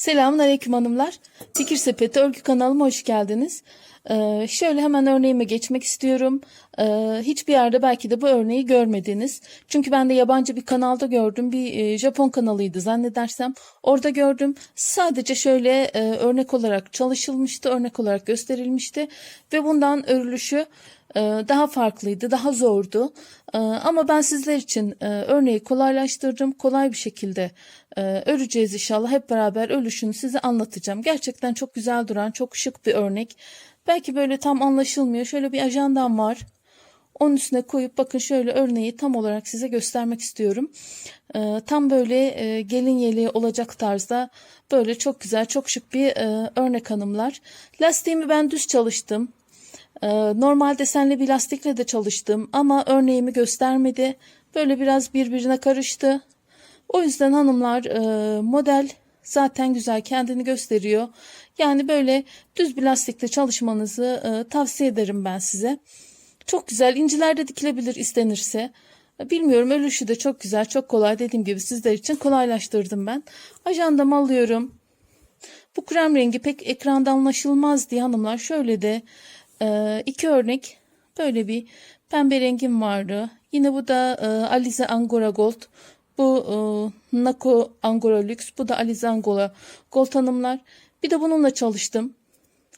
Selamun Aleyküm hanımlar. Fikir Sepeti örgü kanalıma hoş geldiniz. Ee, şöyle hemen örneğime geçmek istiyorum. Ee, hiçbir yerde belki de bu örneği görmediniz. Çünkü ben de yabancı bir kanalda gördüm. Bir e, Japon kanalıydı zannedersem. Orada gördüm. Sadece şöyle e, örnek olarak çalışılmıştı, örnek olarak gösterilmişti. Ve bundan örülüşü daha farklıydı, daha zordu. E, Ama ben sizler için e, örneği kolaylaştırdım. Kolay bir şekilde e, öreceğiz inşallah. Hep beraber ölüşünü size anlatacağım. Gerçekten çok güzel duran, çok şık bir örnek. Belki böyle tam anlaşılmıyor. Şöyle bir ajandam var. Onun üstüne koyup bakın şöyle örneği tam olarak size göstermek istiyorum. E, tam böyle e, gelin yeleği olacak tarzda böyle çok güzel, çok şık bir örnek hanımlar. Lastiğimi ben düz çalıştım. Ee, Normal desenli bir lastikle de çalıştım ama örneğimi göstermedi. Böyle biraz birbirine karıştı. O yüzden hanımlar e, model zaten güzel kendini gösteriyor. Yani böyle düz bir lastikle çalışmanızı e, tavsiye ederim ben size. Çok güzel inciler de dikilebilir istenirse. Bilmiyorum ölüşü de çok güzel çok kolay dediğim gibi sizler için kolaylaştırdım ben. Ajandamı alıyorum. Bu krem rengi pek ekranda anlaşılmaz diye hanımlar şöyle de e, iki örnek böyle bir pembe rengim vardı. Yine bu da e, Alize Angora Gold. Bu e, Nako Angora Lux. Bu da Alize Angora Gold hanımlar. Bir de bununla çalıştım.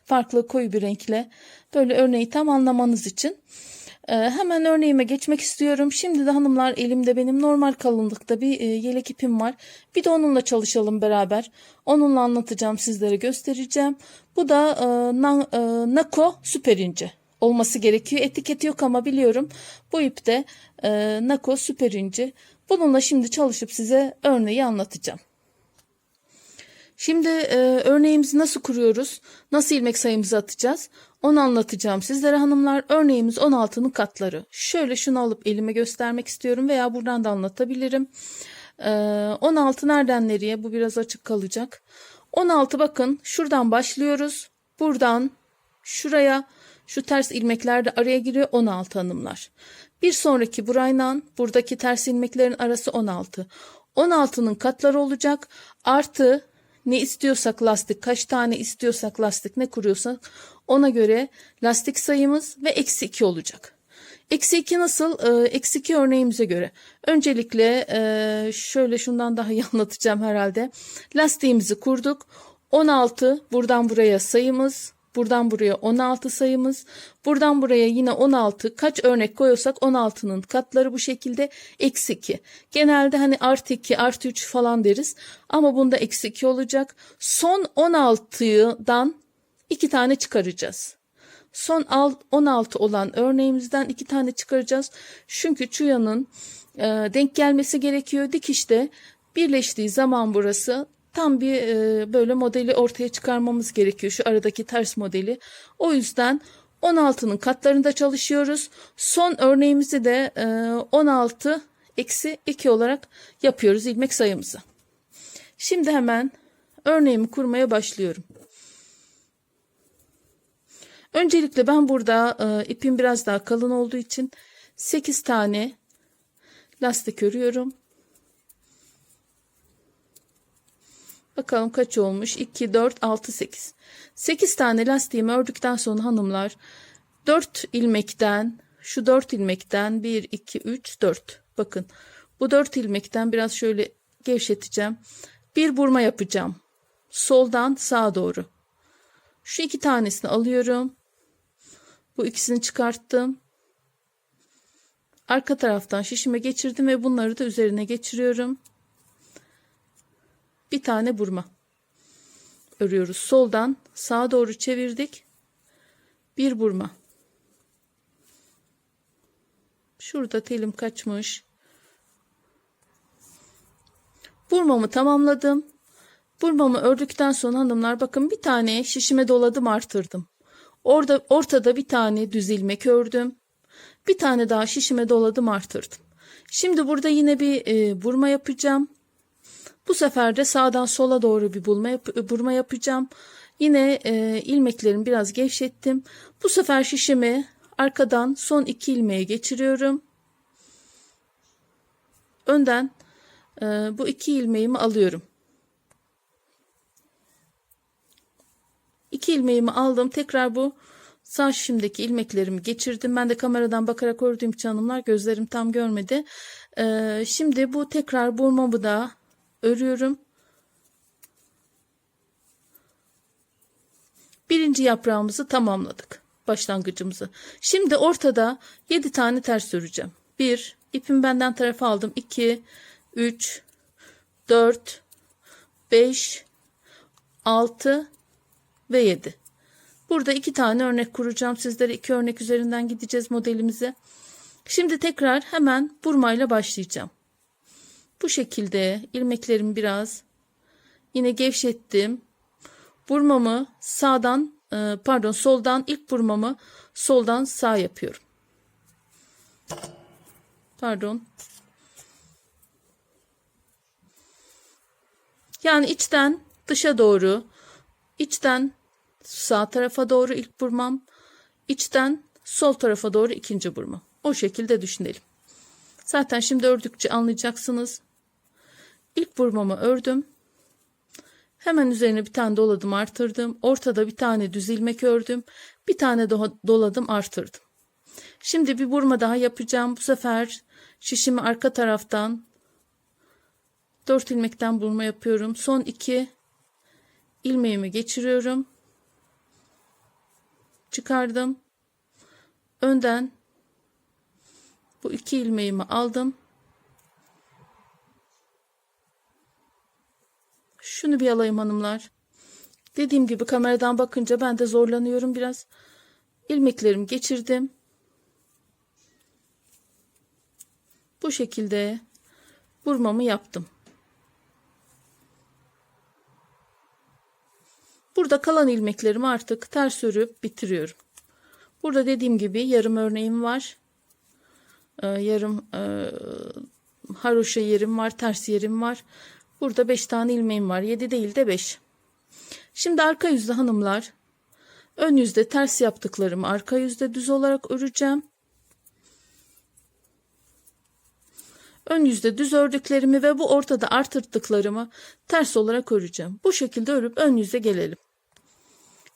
Farklı koyu bir renkle. Böyle örneği tam anlamanız için. Ee, hemen örneğime geçmek istiyorum. Şimdi de hanımlar elimde benim normal kalınlıkta bir e, yelek ipim var. Bir de onunla çalışalım beraber. Onunla anlatacağım sizlere göstereceğim. Bu da e, na, e, Nako süper ince olması gerekiyor. Etiketi yok ama biliyorum bu ipte e, Nako süper ince. Bununla şimdi çalışıp size örneği anlatacağım. Şimdi e, örneğimizi nasıl kuruyoruz? Nasıl ilmek sayımızı atacağız? Onu anlatacağım sizlere hanımlar. Örneğimiz 16'nın katları. Şöyle şunu alıp elime göstermek istiyorum veya buradan da anlatabilirim. E, 16 nereden nereye? Bu biraz açık kalacak. 16 bakın şuradan başlıyoruz. Buradan şuraya şu ters ilmekler de araya giriyor 16 hanımlar. Bir sonraki burayla buradaki ters ilmeklerin arası 16. 16'nın katları olacak. Artı ne istiyorsak lastik, kaç tane istiyorsak lastik ne kuruyorsak ona göre lastik sayımız ve eksi 2 olacak. Eksi 2 nasıl? Ee, Eksi 2 örneğimize göre. Öncelikle e, şöyle şundan daha iyi anlatacağım herhalde. Lastiğimizi kurduk. 16 buradan buraya sayımız. Buradan buraya 16 sayımız. Buradan buraya yine 16. Kaç örnek koyuyorsak 16'nın katları bu şekilde eksi 2. Genelde hani artı 2 artı 3 falan deriz. Ama bunda eksi 2 olacak. Son 16'dan 2 tane çıkaracağız. Son 16 olan örneğimizden 2 tane çıkaracağız. Çünkü çuyanın e, denk gelmesi gerekiyor. Dikişte birleştiği zaman burası tam bir e, böyle modeli ortaya çıkarmamız gerekiyor. Şu aradaki ters modeli. O yüzden 16'nın katlarında çalışıyoruz. Son örneğimizi de e, 16 eksi 2 olarak yapıyoruz ilmek sayımızı. Şimdi hemen örneğimi kurmaya başlıyorum. Öncelikle ben burada e, ipim biraz daha kalın olduğu için 8 tane lastik örüyorum. Bakalım kaç olmuş? 2, 4, 6, 8. 8 tane lastiğimi ördükten sonra hanımlar 4 ilmekten şu 4 ilmekten 1, 2, 3, 4. Bakın bu 4 ilmekten biraz şöyle gevşeteceğim. Bir burma yapacağım. Soldan sağa doğru. Şu iki tanesini alıyorum. Bu ikisini çıkarttım. Arka taraftan şişime geçirdim ve bunları da üzerine geçiriyorum. Bir tane burma örüyoruz. Soldan sağa doğru çevirdik. Bir burma. Şurada telim kaçmış. Burmamı tamamladım. Burmamı ördükten sonra hanımlar bakın bir tane şişime doladım artırdım. Orada ortada bir tane düz ilmek ördüm. Bir tane daha şişime doladım artırdım. Şimdi burada yine bir e, burma yapacağım. Bu sefer de sağdan sola doğru bir bulma yap burma yapacağım. Yine e, ilmeklerimi biraz gevşettim. Bu sefer şişimi arkadan son iki ilmeğe geçiriyorum. Önden e, bu iki ilmeğimi alıyorum. İki ilmeğimi aldım. Tekrar bu sağ şişimdeki ilmeklerimi geçirdim. Ben de kameradan bakarak ördüğüm için hanımlar gözlerim tam görmedi. Ee, şimdi bu tekrar burmamı da örüyorum. Birinci yaprağımızı tamamladık. Başlangıcımızı. Şimdi ortada 7 tane ters öreceğim. 1. ipimi benden tarafa aldım. 2, 3, 4, 5, 6 ve 7. Burada iki tane örnek kuracağım. Sizlere iki örnek üzerinden gideceğiz modelimize. Şimdi tekrar hemen burmayla başlayacağım. Bu şekilde ilmeklerimi biraz yine gevşettim. Burmamı sağdan e, pardon soldan ilk burmamı soldan sağ yapıyorum. Pardon. Yani içten dışa doğru, içten sağ tarafa doğru ilk burmam, içten sol tarafa doğru ikinci burmam. O şekilde düşünelim. Zaten şimdi ördükçe anlayacaksınız. İlk burmamı ördüm. Hemen üzerine bir tane doladım artırdım. Ortada bir tane düz ilmek ördüm. Bir tane daha doladım artırdım. Şimdi bir burma daha yapacağım. Bu sefer şişimi arka taraftan 4 ilmekten burma yapıyorum. Son 2 ilmeğimi geçiriyorum. Çıkardım. Önden bu iki ilmeğimi aldım. Şunu bir alayım hanımlar. Dediğim gibi kameradan bakınca ben de zorlanıyorum biraz. İlmeklerimi geçirdim. Bu şekilde burmamı yaptım. Burada kalan ilmeklerimi artık ters örüp bitiriyorum. Burada dediğim gibi yarım örneğim var. Ee, yarım e, haroşa yerim var, ters yerim var. Burada 5 tane ilmeğim var. 7 değil de 5. Şimdi arka yüzde hanımlar. Ön yüzde ters yaptıklarımı arka yüzde düz olarak öreceğim. Ön yüzde düz ördüklerimi ve bu ortada artırttıklarımı ters olarak öreceğim. Bu şekilde örüp ön yüze gelelim.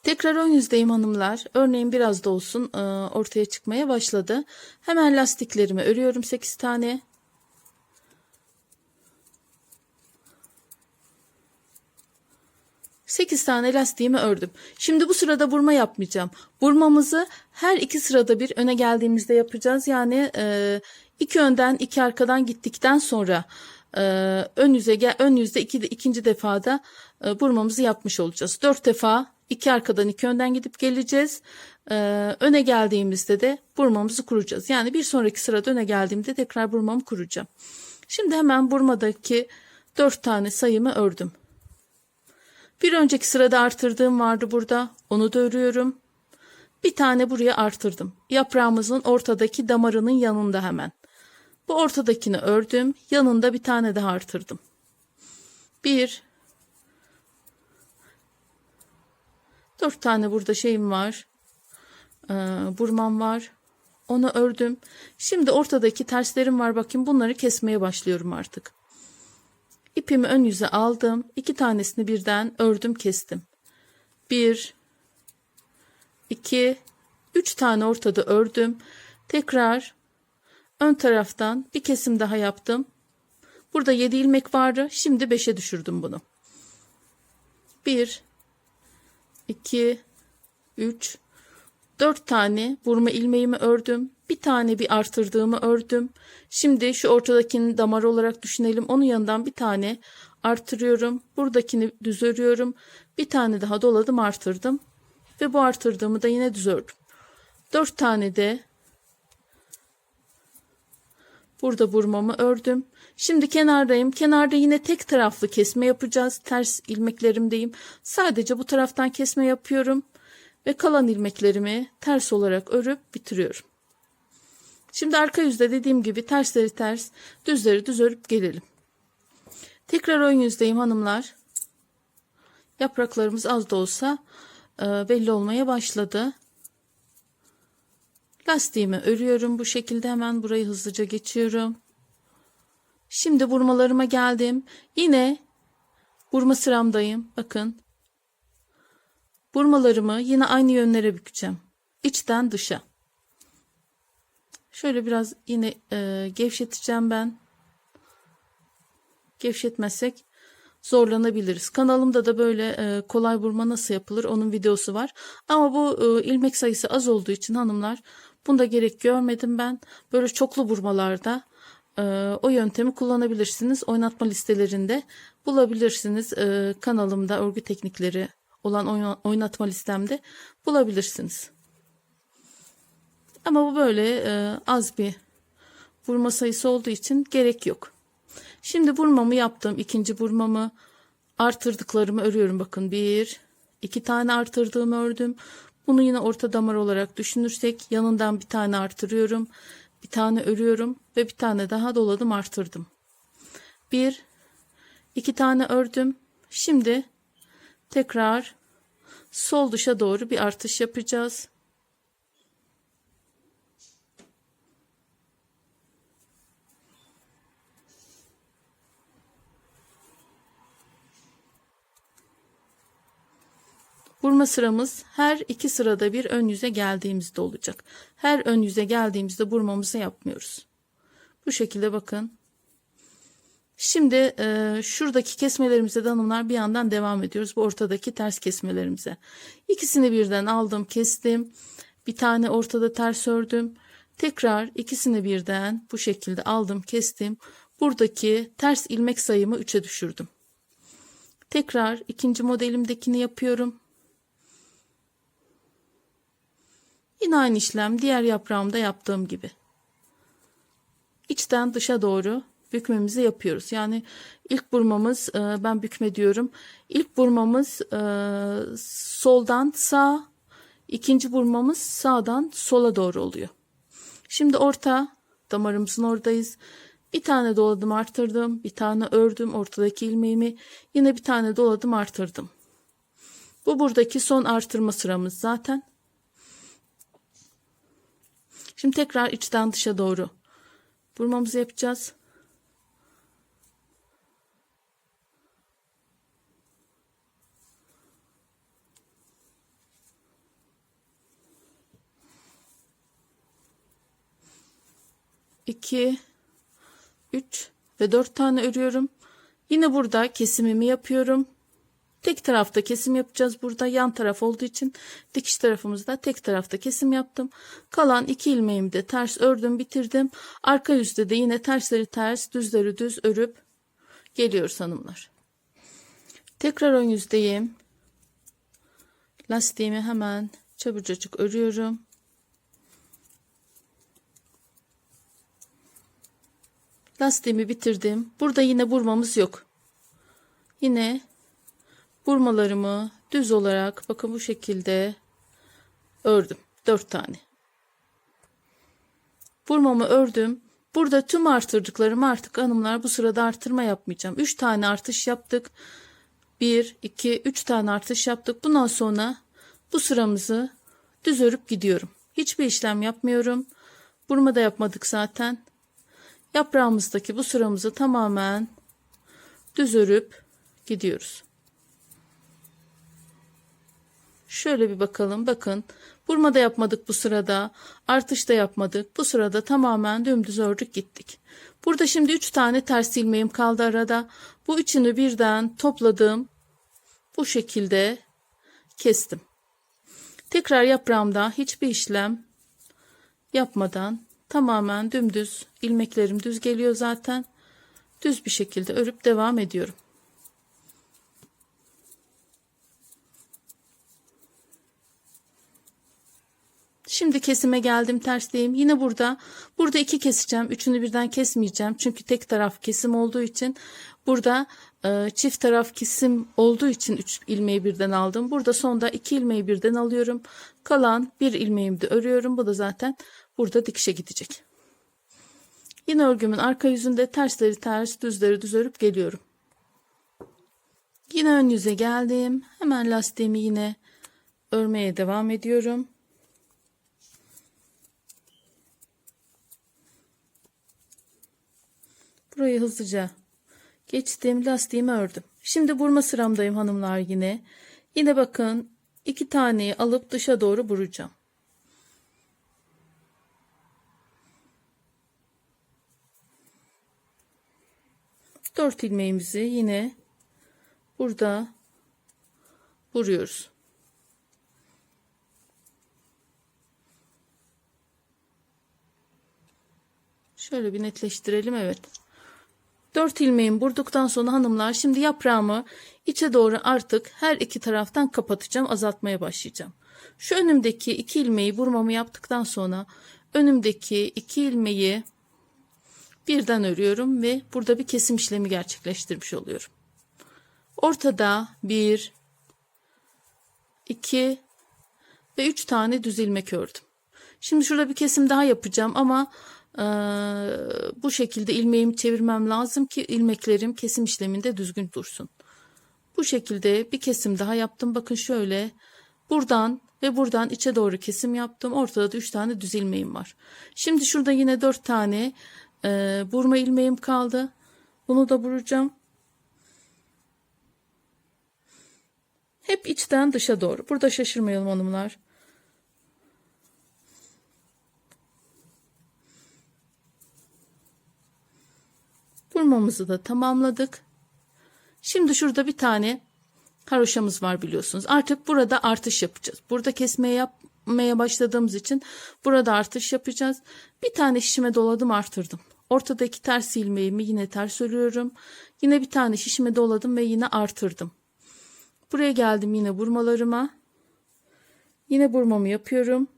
Tekrar ön yüzdeyim hanımlar. Örneğin biraz da olsun e, ortaya çıkmaya başladı. Hemen lastiklerimi örüyorum 8 tane. Sekiz tane lastiğimi ördüm. Şimdi bu sırada burma yapmayacağım. Burmamızı her iki sırada bir öne geldiğimizde yapacağız. Yani e, iki önden iki arkadan gittikten sonra e, ön yüze gel ön yüzde iki, ikinci defada e, burmamızı yapmış olacağız. Dört defa iki arkadan iki önden gidip geleceğiz. Ee, öne geldiğimizde de burmamızı kuracağız. Yani bir sonraki sırada öne geldiğimde tekrar burmamı kuracağım. Şimdi hemen burmadaki dört tane sayımı ördüm. Bir önceki sırada artırdığım vardı burada. Onu da örüyorum. Bir tane buraya artırdım. Yaprağımızın ortadaki damarının yanında hemen. Bu ortadakini ördüm. Yanında bir tane daha artırdım. Bir, Dört tane burada şeyim var. Ee, burmam var. Onu ördüm. Şimdi ortadaki terslerim var. Bakayım bunları kesmeye başlıyorum artık. İpimi ön yüze aldım. İki tanesini birden ördüm kestim. Bir, iki, üç tane ortada ördüm. Tekrar ön taraftan bir kesim daha yaptım. Burada yedi ilmek vardı. Şimdi beşe düşürdüm bunu. Bir, 2 3 4 tane vurma ilmeğimi ördüm. Bir tane bir artırdığımı ördüm. Şimdi şu ortadakini damar olarak düşünelim. Onun yanından bir tane artırıyorum. Buradakini düz örüyorum. Bir tane daha doladım artırdım. Ve bu artırdığımı da yine düz ördüm. 4 tane de burada vurmamı ördüm. Şimdi kenardayım. Kenarda yine tek taraflı kesme yapacağız. Ters ilmeklerimdeyim. Sadece bu taraftan kesme yapıyorum. Ve kalan ilmeklerimi ters olarak örüp bitiriyorum. Şimdi arka yüzde dediğim gibi tersleri ters, düzleri düz örüp gelelim. Tekrar ön yüzdeyim hanımlar. Yapraklarımız az da olsa e, belli olmaya başladı. Lastiğimi örüyorum bu şekilde hemen burayı hızlıca geçiyorum. Şimdi vurmalarıma geldim. Yine vurma sıramdayım. Bakın. Burmalarımı yine aynı yönlere bükeceğim. İçten dışa. Şöyle biraz yine e, gevşeteceğim ben. Gevşetmezsek zorlanabiliriz. Kanalımda da böyle e, kolay burma nasıl yapılır onun videosu var. Ama bu e, ilmek sayısı az olduğu için hanımlar bunda gerek görmedim ben. Böyle çoklu burmalarda e, o yöntemi kullanabilirsiniz. Oynatma listelerinde bulabilirsiniz. E, kanalımda örgü teknikleri olan oyna- oynatma listemde bulabilirsiniz. Ama bu böyle e, az bir vurma sayısı olduğu için gerek yok. Şimdi vurmamı yaptım. ikinci vurmamı artırdıklarımı örüyorum. Bakın bir, iki tane artırdığımı ördüm. Bunu yine orta damar olarak düşünürsek yanından bir tane artırıyorum. Bir tane örüyorum ve bir tane daha doladım artırdım. Bir, iki tane ördüm. Şimdi tekrar sol dışa doğru bir artış yapacağız. Vurma sıramız her iki sırada bir ön yüze geldiğimizde olacak. Her ön yüze geldiğimizde vurmamızı yapmıyoruz. Bu şekilde bakın. Şimdi e, şuradaki kesmelerimize de hanımlar bir yandan devam ediyoruz. Bu ortadaki ters kesmelerimize. İkisini birden aldım kestim. Bir tane ortada ters ördüm. Tekrar ikisini birden bu şekilde aldım kestim. Buradaki ters ilmek sayımı 3'e düşürdüm. Tekrar ikinci modelimdekini yapıyorum. Yine aynı işlem diğer yaprağımda yaptığım gibi. İçten dışa doğru bükmemizi yapıyoruz. Yani ilk burmamız e, ben bükme diyorum. İlk burmamız e, soldan sağ, ikinci burmamız sağdan sola doğru oluyor. Şimdi orta damarımızın oradayız. Bir tane doladım artırdım. Bir tane ördüm ortadaki ilmeğimi. Yine bir tane doladım artırdım. Bu buradaki son artırma sıramız zaten. Şimdi tekrar içten dışa doğru vurmamızı yapacağız. İki, üç ve dört tane örüyorum. Yine burada kesimimi yapıyorum. Tek tarafta kesim yapacağız burada. Yan taraf olduğu için dikiş tarafımızda tek tarafta kesim yaptım. Kalan iki ilmeğimi de ters ördüm bitirdim. Arka yüzde de yine tersleri ters düzleri düz örüp geliyoruz hanımlar. Tekrar ön yüzdeyim. Lastiğimi hemen çabucacık örüyorum. Lastiğimi bitirdim. Burada yine vurmamız yok. Yine burmalarımı düz olarak bakın bu şekilde ördüm. 4 tane. Burmamı ördüm. Burada tüm artırdıklarım artık hanımlar bu sırada artırma yapmayacağım. 3 tane artış yaptık. 1, 2, 3 tane artış yaptık. Bundan sonra bu sıramızı düz örüp gidiyorum. Hiçbir işlem yapmıyorum. Burma da yapmadık zaten. Yaprağımızdaki bu sıramızı tamamen düz örüp gidiyoruz. Şöyle bir bakalım. Bakın. Burma da yapmadık bu sırada. Artış da yapmadık. Bu sırada tamamen dümdüz ördük gittik. Burada şimdi 3 tane ters ilmeğim kaldı arada. Bu üçünü birden topladım. Bu şekilde kestim. Tekrar yaprağımda hiçbir işlem yapmadan tamamen dümdüz ilmeklerim düz geliyor zaten. Düz bir şekilde örüp devam ediyorum. Şimdi kesime geldim tersleyeyim. Yine burada. Burada iki keseceğim. Üçünü birden kesmeyeceğim. Çünkü tek taraf kesim olduğu için burada e, çift taraf kesim olduğu için üç ilmeği birden aldım. Burada sonda iki ilmeği birden alıyorum. Kalan bir ilmeğimi de örüyorum. Bu da zaten burada dikişe gidecek. Yine örgümün arka yüzünde tersleri ters düzleri düz örüp geliyorum. Yine ön yüze geldim. Hemen lastiğimi yine örmeye devam ediyorum. Burayı hızlıca geçtim. Lastiğimi ördüm. Şimdi burma sıramdayım hanımlar yine. Yine bakın iki taneyi alıp dışa doğru buracağım. 4 ilmeğimizi yine burada vuruyoruz. Şöyle bir netleştirelim evet. 4 ilmeğimi vurduktan sonra hanımlar şimdi yaprağımı içe doğru artık her iki taraftan kapatacağım azaltmaya başlayacağım. Şu önümdeki iki ilmeği vurmamı yaptıktan sonra önümdeki iki ilmeği birden örüyorum ve burada bir kesim işlemi gerçekleştirmiş oluyorum. Ortada 1 2 ve 3 tane düz ilmek ördüm. Şimdi şurada bir kesim daha yapacağım ama ee, bu şekilde ilmeğimi çevirmem lazım ki ilmeklerim kesim işleminde düzgün dursun. Bu şekilde bir kesim daha yaptım. Bakın şöyle buradan ve buradan içe doğru kesim yaptım. Ortada da 3 tane düz ilmeğim var. Şimdi şurada yine 4 tane e, burma ilmeğim kaldı. Bunu da vuracağım. Hep içten dışa doğru. Burada şaşırmayalım hanımlar. Vurmamızı da tamamladık. Şimdi şurada bir tane haroşamız var biliyorsunuz. Artık burada artış yapacağız. Burada kesmeye yapmaya başladığımız için burada artış yapacağız. Bir tane şişime doladım artırdım. Ortadaki ters ilmeğimi yine ters örüyorum. Yine bir tane şişime doladım ve yine artırdım. Buraya geldim yine vurmalarıma. Yine vurmamı yapıyorum.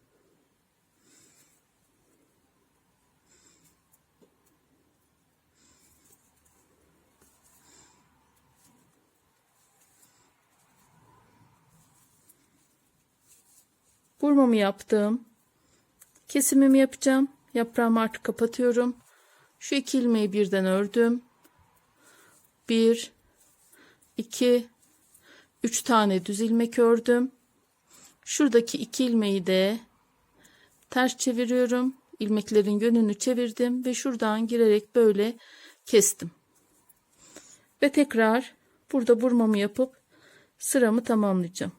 Vurmamı yaptım. Kesimimi yapacağım. Yaprağımı artık kapatıyorum. Şu iki ilmeği birden ördüm. Bir, iki, üç tane düz ilmek ördüm. Şuradaki iki ilmeği de ters çeviriyorum. İlmeklerin yönünü çevirdim ve şuradan girerek böyle kestim. Ve tekrar burada vurmamı yapıp sıramı tamamlayacağım.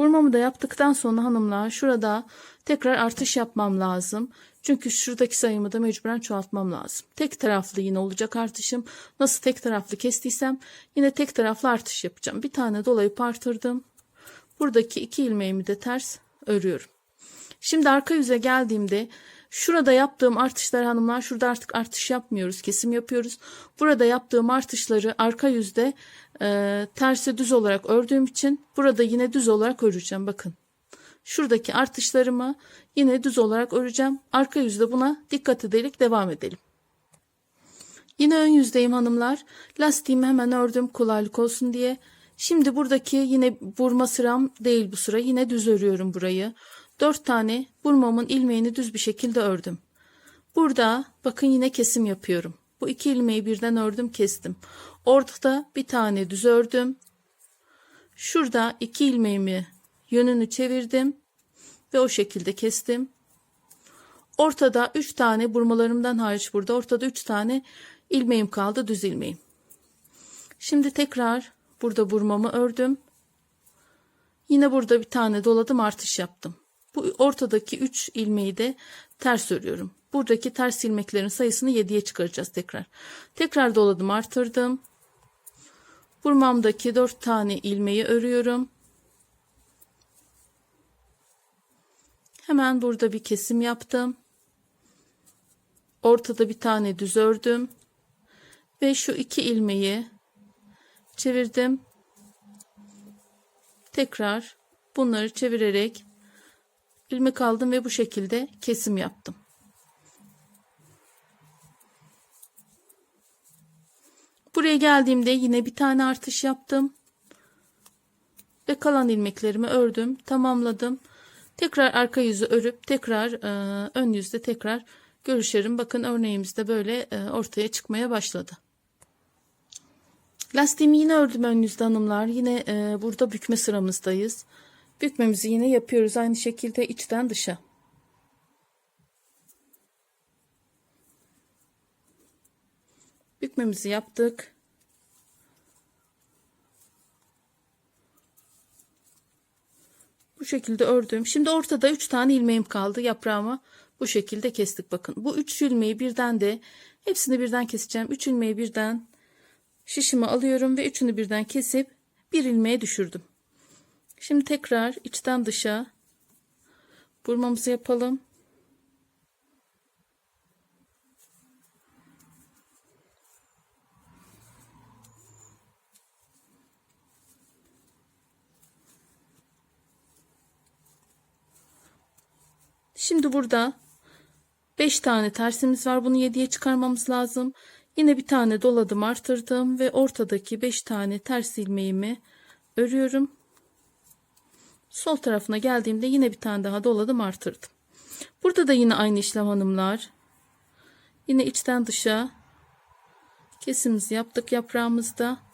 Vurmamı da yaptıktan sonra hanımlar şurada tekrar artış yapmam lazım. Çünkü şuradaki sayımı da mecburen çoğaltmam lazım. Tek taraflı yine olacak artışım. Nasıl tek taraflı kestiysem yine tek taraflı artış yapacağım. Bir tane dolayıp artırdım. Buradaki iki ilmeğimi de ters örüyorum. Şimdi arka yüze geldiğimde Şurada yaptığım artışlar hanımlar şurada artık artış yapmıyoruz kesim yapıyoruz. Burada yaptığım artışları arka yüzde e, terse düz olarak ördüğüm için burada yine düz olarak öreceğim bakın. Şuradaki artışlarımı yine düz olarak öreceğim. Arka yüzde buna dikkat ederek devam edelim. Yine ön yüzdeyim hanımlar. Lastiğimi hemen ördüm kolaylık olsun diye. Şimdi buradaki yine vurma sıram değil bu sıra. Yine düz örüyorum burayı. 4 tane burmamın ilmeğini düz bir şekilde ördüm. Burada bakın yine kesim yapıyorum. Bu iki ilmeği birden ördüm kestim. Ortada bir tane düz ördüm. Şurada iki ilmeğimi yönünü çevirdim ve o şekilde kestim. Ortada 3 tane burmalarımdan hariç burada ortada 3 tane ilmeğim kaldı düz ilmeğim. Şimdi tekrar burada burmamı ördüm. Yine burada bir tane doladım artış yaptım. Bu ortadaki 3 ilmeği de ters örüyorum. Buradaki ters ilmeklerin sayısını 7'ye çıkaracağız tekrar. Tekrar doladım artırdım. Burmamdaki 4 tane ilmeği örüyorum. Hemen burada bir kesim yaptım. Ortada bir tane düz ördüm. Ve şu iki ilmeği çevirdim. Tekrar bunları çevirerek ilmek aldım ve bu şekilde kesim yaptım. Buraya geldiğimde yine bir tane artış yaptım. Ve kalan ilmeklerimi ördüm, tamamladım. Tekrar arka yüzü örüp tekrar e, ön yüzde tekrar görüşelim. Bakın örneğimiz de böyle e, ortaya çıkmaya başladı. Lastiğimi yine ördüm ön yüzde hanımlar. Yine e, burada bükme sıramızdayız. Bükmemizi yine yapıyoruz aynı şekilde içten dışa. Bükmemizi yaptık. Bu şekilde ördüm. Şimdi ortada 3 tane ilmeğim kaldı. Yaprağımı bu şekilde kestik bakın. Bu 3 ilmeği birden de hepsini birden keseceğim. 3 ilmeği birden şişimi alıyorum ve üçünü birden kesip bir ilmeğe düşürdüm. Şimdi tekrar içten dışa vurmamızı yapalım. Şimdi burada 5 tane tersimiz var. Bunu 7'ye çıkarmamız lazım. Yine bir tane doladım artırdım ve ortadaki 5 tane ters ilmeğimi örüyorum. Sol tarafına geldiğimde yine bir tane daha doladım artırdım. Burada da yine aynı işlem hanımlar. Yine içten dışa kesimizi yaptık yaprağımızda.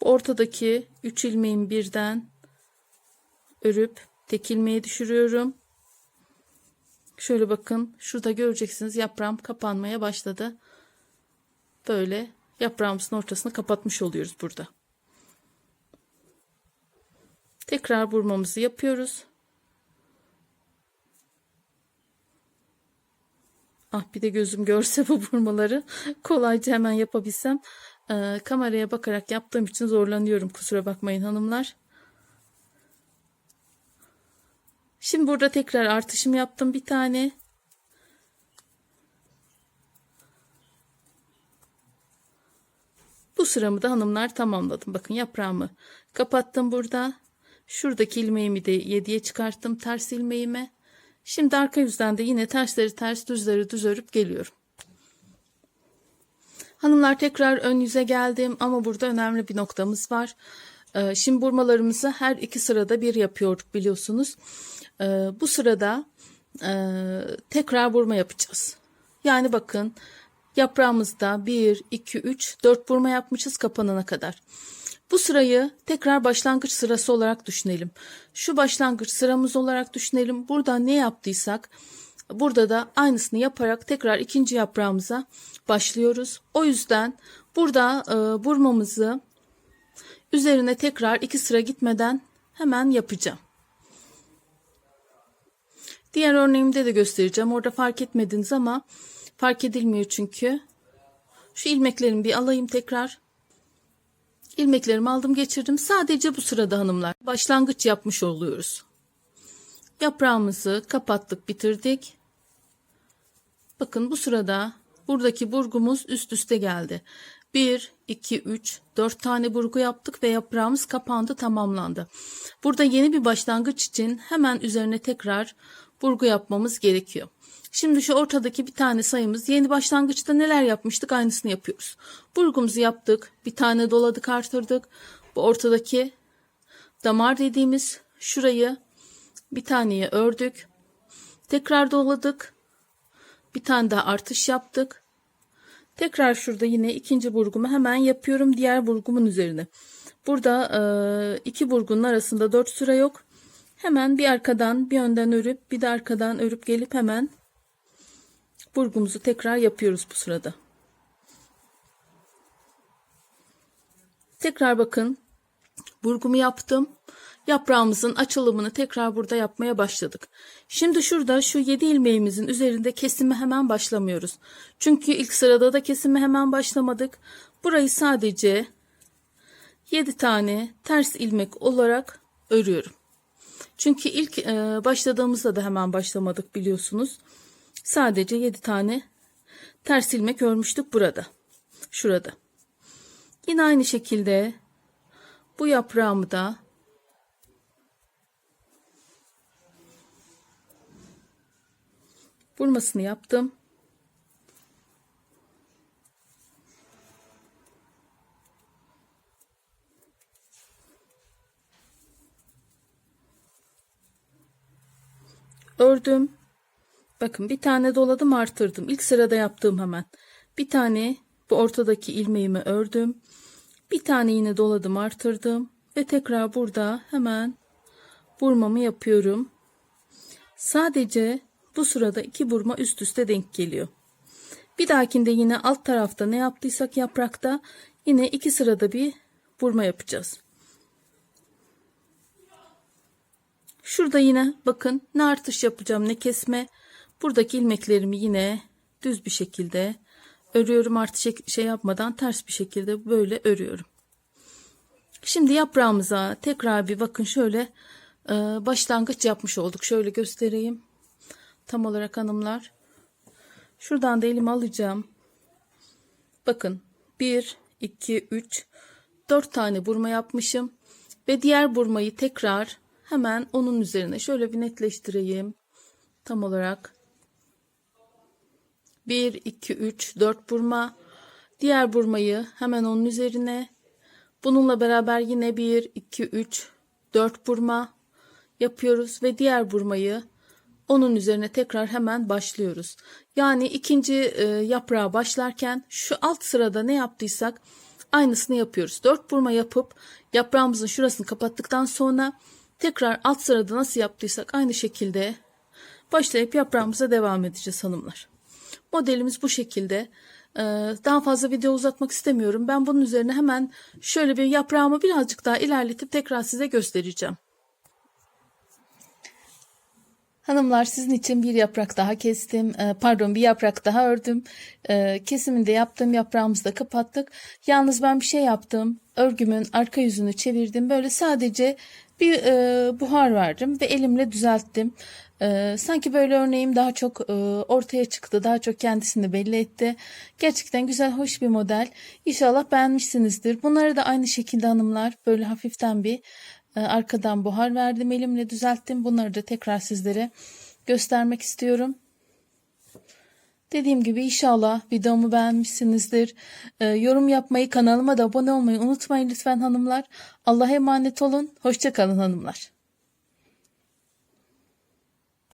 ortadaki 3 ilmeğin birden örüp tek ilmeği düşürüyorum. Şöyle bakın şurada göreceksiniz yaprağım kapanmaya başladı. Böyle yaprağımızın ortasını kapatmış oluyoruz burada. Tekrar vurmamızı yapıyoruz. Ah bir de gözüm görse bu vurmaları kolayca hemen yapabilsem. Ee, kameraya bakarak yaptığım için zorlanıyorum kusura bakmayın hanımlar. Şimdi burada tekrar artışım yaptım bir tane. Bu sıramı da hanımlar tamamladım. Bakın yaprağımı kapattım burada. Şuradaki ilmeğimi de 7'ye çıkarttım ters ilmeğime. Şimdi arka yüzden de yine tersleri ters düzleri düz örüp geliyorum. Hanımlar tekrar ön yüze geldim ama burada önemli bir noktamız var. Ee, şimdi burmalarımızı her iki sırada bir yapıyorduk biliyorsunuz. Ee, bu sırada e, tekrar burma yapacağız. Yani bakın yaprağımızda 1, 2, 3, 4 burma yapmışız kapanana kadar. Bu sırayı tekrar başlangıç sırası olarak düşünelim. Şu başlangıç sıramız olarak düşünelim. Burada ne yaptıysak burada da aynısını yaparak tekrar ikinci yaprağımıza başlıyoruz. O yüzden burada e, burmamızı üzerine tekrar iki sıra gitmeden hemen yapacağım. Diğer örneğimde de göstereceğim. Orada fark etmediniz ama fark edilmiyor çünkü. Şu ilmeklerimi bir alayım tekrar. İlmeklerimi aldım geçirdim. Sadece bu sırada hanımlar başlangıç yapmış oluyoruz. Yaprağımızı kapattık bitirdik. Bakın bu sırada buradaki burgumuz üst üste geldi. 1, 2, 3, 4 tane burgu yaptık ve yaprağımız kapandı tamamlandı. Burada yeni bir başlangıç için hemen üzerine tekrar burgu yapmamız gerekiyor. Şimdi şu ortadaki bir tane sayımız yeni başlangıçta neler yapmıştık aynısını yapıyoruz. Burgumuzu yaptık. Bir tane doladık artırdık. Bu ortadaki damar dediğimiz şurayı bir taneye ördük. Tekrar doladık. Bir tane daha artış yaptık. Tekrar şurada yine ikinci burgumu hemen yapıyorum diğer burgumun üzerine. Burada e, iki burgunun arasında dört sıra yok. Hemen bir arkadan bir önden örüp bir de arkadan örüp gelip hemen burgumuzu tekrar yapıyoruz bu sırada. Tekrar bakın burgumu yaptım. Yaprağımızın açılımını tekrar burada yapmaya başladık. Şimdi şurada şu 7 ilmeğimizin üzerinde kesimi hemen başlamıyoruz. Çünkü ilk sırada da kesimi hemen başlamadık. Burayı sadece 7 tane ters ilmek olarak örüyorum. Çünkü ilk e, başladığımızda da hemen başlamadık biliyorsunuz. Sadece 7 tane ters ilmek örmüştük burada. Şurada. Yine aynı şekilde bu yaprağımı da vurmasını yaptım. Ördüm. Bakın bir tane doladım artırdım. İlk sırada yaptığım hemen. Bir tane bu ortadaki ilmeğimi ördüm. Bir tane yine doladım artırdım. Ve tekrar burada hemen burmamı yapıyorum. Sadece bu sırada iki burma üst üste denk geliyor. Bir dahakinde yine alt tarafta ne yaptıysak yaprakta yine iki sırada bir burma yapacağız. Şurada yine bakın ne artış yapacağım ne kesme. Buradaki ilmeklerimi yine düz bir şekilde örüyorum artış şey yapmadan ters bir şekilde böyle örüyorum. Şimdi yaprağımıza tekrar bir bakın şöyle e, başlangıç yapmış olduk. Şöyle göstereyim. Tam olarak hanımlar. Şuradan da elimi alacağım. Bakın 1, 2, 3, 4 tane burma yapmışım. Ve diğer burmayı tekrar hemen onun üzerine şöyle bir netleştireyim. Tam olarak 1, 2, 3, 4 burma. Diğer burmayı hemen onun üzerine. Bununla beraber yine 1, 2, 3, 4 burma yapıyoruz ve diğer burmayı onun üzerine tekrar hemen başlıyoruz. Yani ikinci e, yaprağa başlarken şu alt sırada ne yaptıysak aynısını yapıyoruz. 4 burma yapıp yaprağımızın şurasını kapattıktan sonra tekrar alt sırada nasıl yaptıysak aynı şekilde başlayıp yaprağımıza devam edeceğiz hanımlar. Modelimiz bu şekilde. Ee, Daha fazla video uzatmak istemiyorum. Ben bunun üzerine hemen şöyle bir yaprağımı birazcık daha ilerletip tekrar size göstereceğim. Hanımlar sizin için bir yaprak daha kestim. Ee, Pardon bir yaprak daha ördüm. Ee, Kesimini de yaptım. Yaprağımızı da kapattık. Yalnız ben bir şey yaptım. Örgümün arka yüzünü çevirdim. Böyle sadece bir e, buhar verdim ve elimle düzelttim. Ee, sanki böyle örneğim daha çok e, ortaya çıktı. Daha çok kendisini belli etti. Gerçekten güzel, hoş bir model. İnşallah beğenmişsinizdir. Bunları da aynı şekilde hanımlar böyle hafiften bir e, arkadan buhar verdim. Elimle düzelttim. Bunları da tekrar sizlere göstermek istiyorum. Dediğim gibi inşallah videomu beğenmişsinizdir. Ee, yorum yapmayı, kanalıma da abone olmayı unutmayın lütfen hanımlar. Allah'a emanet olun. Hoşçakalın hanımlar.